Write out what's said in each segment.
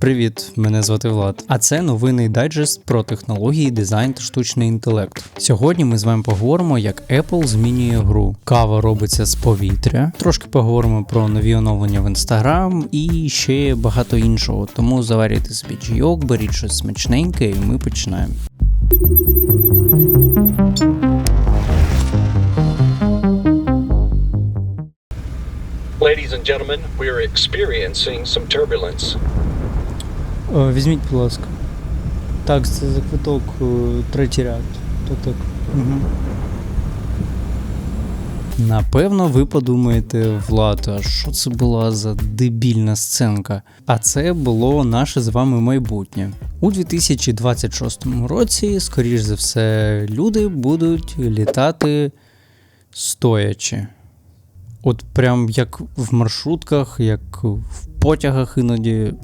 Привіт, мене звати Влад. А це новинний дайджест про технології, дизайн та штучний інтелект. Сьогодні ми з вами поговоримо, як Apple змінює гру. Кава робиться з повітря. Трошки поговоримо про нові оновлення в Instagram і ще багато іншого. Тому заварюйте собі чайок, беріть щось смачненьке, і ми починаємо. Ladies and gentlemen, we are experiencing some turbulence. О, візьміть, будь ласка. Так, це за квиток третій ряд. Так, так. Угу. Напевно, ви подумаєте, Влад, а що це була за дебільна сценка? А це було наше з вами майбутнє. У 2026 році, скоріш за все, люди будуть літати стоячи. От прям як в маршрутках, як в потягах іноді.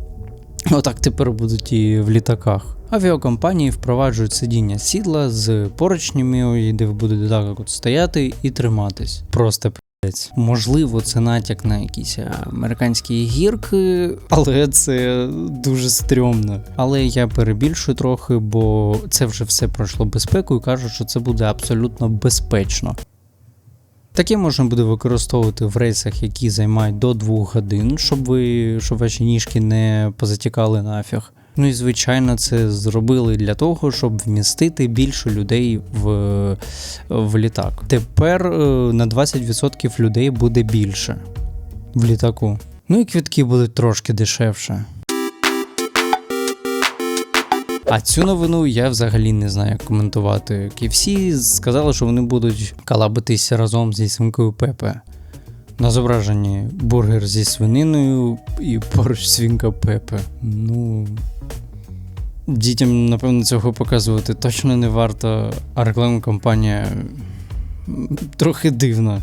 Отак тепер будуть і в літаках. Авіакомпанії впроваджують сидіння сідла з поручнями, де ви будете так от стояти і триматись. Просто п'ять. Можливо, це натяк на якісь американські гірки, але це дуже стрьомно. Але я перебільшую трохи, бо це вже все пройшло безпеку і кажуть, що це буде абсолютно безпечно. Таке можна буде використовувати в рейсах, які займають до 2 годин, щоб ви щоб ваші ніжки не позатікали нафіг. Ну і звичайно, це зробили для того, щоб вмістити більше людей в, в літак. Тепер е, на 20% людей буде більше в літаку. Ну і квітки будуть трошки дешевше. А цю новину я взагалі не знаю, як коментувати. KFC сказали, що вони будуть калабитися разом зі свинкою Пепе. На зображенні бургер зі свининою і поруч свинка Пепе. Ну. Дітям, напевно, цього показувати точно не варто, а рекламна кампанія трохи дивна.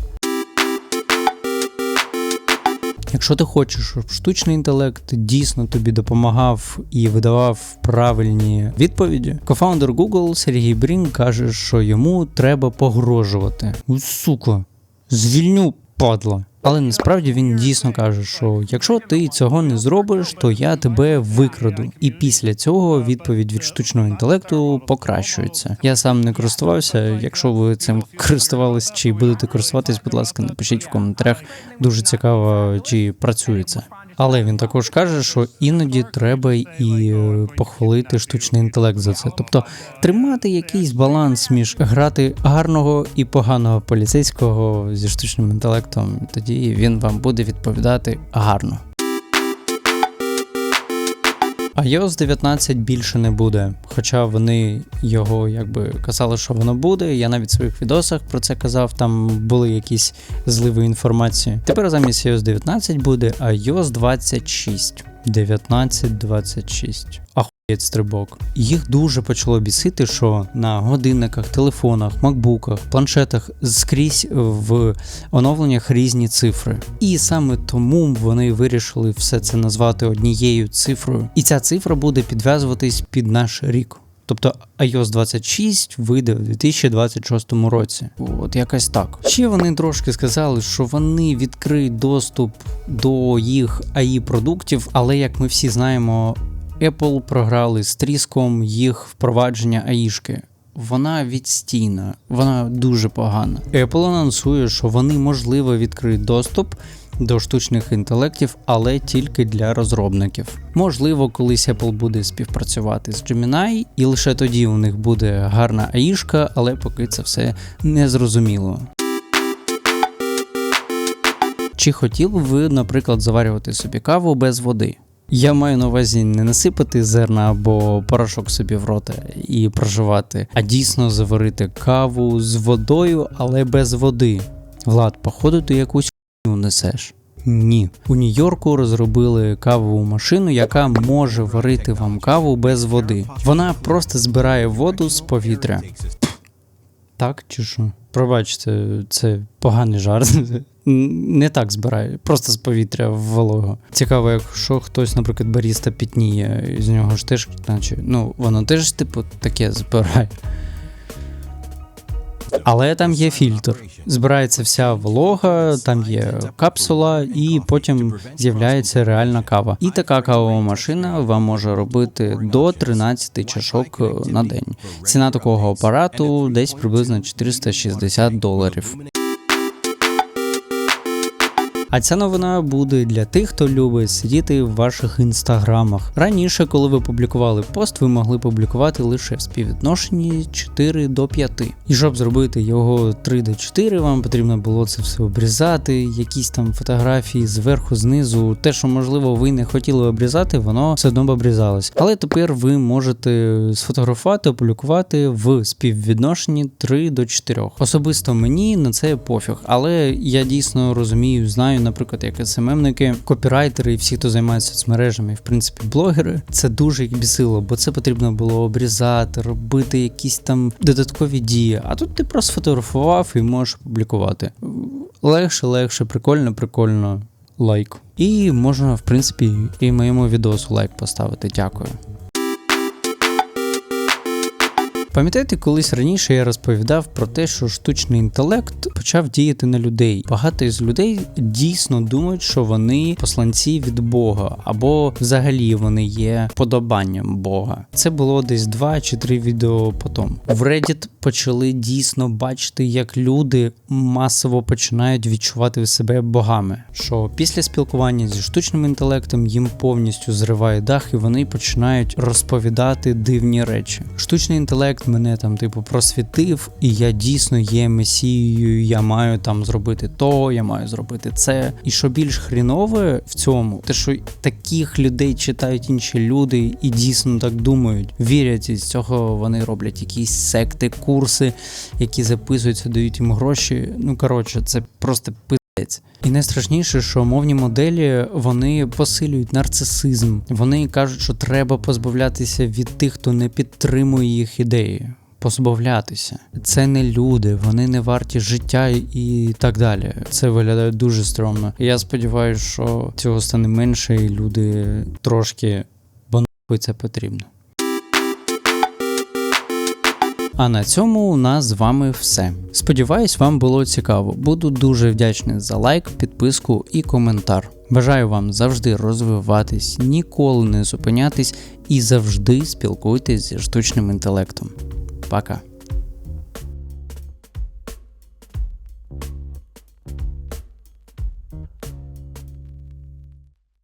Якщо ти хочеш, щоб штучний інтелект дійсно тобі допомагав і видавав правильні відповіді, кофаундер Google Сергій Брін каже, що йому треба погрожувати. Сука, звільню падла. Але насправді він дійсно каже, що якщо ти цього не зробиш, то я тебе викраду. І після цього відповідь від штучного інтелекту покращується. Я сам не користувався. Якщо ви цим користувались чи будете користуватись, будь ласка, напишіть в коментарях. Дуже цікаво, чи працює це. Але він також каже, що іноді треба і е, похвалити штучний інтелект за це. Тобто тримати якийсь баланс між грати гарного і поганого поліцейського зі штучним інтелектом, тоді він вам буде відповідати гарно. iOS 19 більше не буде, хоча вони його якби казали, що воно буде. Я навіть в своїх відосах про це казав, там були якісь зливи інформації. Тепер замість iOS 19 буде iOS 26. 1926. Ахуєть стрибок. Їх дуже почало бісити, що на годинниках, телефонах, макбуках, планшетах скрізь в оновленнях різні цифри. І саме тому вони вирішили все це назвати однією цифрою. І ця цифра буде підв'язуватись під наш рік. Тобто iOS 26 вийде в 2026 році. От якось так. Ще вони трошки сказали, що вони відкриють доступ до їх AI продуктів, але як ми всі знаємо, Apple програли з тріском їх впровадження аїшки. Вона відстійна, вона дуже погана. Apple анонсує, що вони можливо відкриють доступ до штучних інтелектів, але тільки для розробників. Можливо, колись Apple буде співпрацювати з Gemini, і лише тоді у них буде гарна аїшка, але поки це все не зрозуміло. Чи хотіли ви, наприклад, заварювати собі каву без води? Я маю на увазі не насипати зерна або порошок собі в рота і проживати, а дійсно заварити каву з водою, але без води. Влад, походу, ти якусь хуйню несеш. Ні. У Нью-Йорку розробили кавову машину, яка може варити вам каву без води. Вона просто збирає воду з повітря. Так чи що? Пробачте, це поганий жарт. Не так збирає, просто з повітря в волого. Цікаво, якщо хтось, наприклад, баріста пітніє, з нього ж теж, наче, ну, воно теж, типу, таке збирає. Але там є фільтр. Збирається вся волога, там є капсула, і потім з'являється реальна кава. І така кавова машина вам може робити до 13 чашок на день. Ціна такого апарату десь приблизно 460 доларів. А ця новина буде для тих, хто любить сидіти в ваших інстаграмах. Раніше, коли ви публікували пост, ви могли публікувати лише в співвідношенні 4 до 5. І щоб зробити його 3 до 4, вам потрібно було це все обрізати, якісь там фотографії зверху, знизу. Те, що можливо ви не хотіли обрізати, воно все одно б обрізалось. Але тепер ви можете сфотографувати, опублікувати в співвідношенні 3 до 4. Особисто мені на це пофіг, але я дійсно розумію, знаю, наприклад, як СММники, копірайтери і всі, хто займається соцмережами, і в принципі блогери, це дуже їх бісило, бо це потрібно було обрізати, робити якісь там додаткові дії. А тут ти просто сфотографував і можеш публікувати. Легше, легше, прикольно, прикольно. Лайк. І можна, в принципі, і моєму відосу лайк поставити. Дякую. Пам'ятаєте, колись раніше я розповідав про те, що штучний інтелект почав діяти на людей. Багато із людей дійсно думають, що вони посланці від Бога, або взагалі вони є подобанням Бога. Це було десь два чи три відео потом. В Reddit почали дійсно бачити, як люди масово починають відчувати себе богами. Що після спілкування зі штучним інтелектом їм повністю зриває дах, і вони починають розповідати дивні речі. Штучний інтелект мене там, типу, просвітив, і я дійсно є месією. Я маю там зробити то, я маю зробити це. І що більш хрінове в цьому, те, що таких людей читають інші люди і дійсно так думають, вірять, і з цього вони роблять якісь секти, курси, які записуються, дають їм гроші. Ну коротше, це просто пиздець. І найстрашніше, що мовні моделі вони посилюють нарцисизм. Вони кажуть, що треба позбавлятися від тих, хто не підтримує їх ідеї. Позбавлятися. Це не люди, вони не варті життя і так далі. Це виглядає дуже стрьомно. Я сподіваюся, що цього стане менше, і люди трошки бо це потрібно. А на цьому у нас з вами все. Сподіваюсь, вам було цікаво. Буду дуже вдячний за лайк, підписку і коментар. Бажаю вам завжди розвиватись, ніколи не зупинятись і завжди спілкуйтесь зі штучним інтелектом. Пока.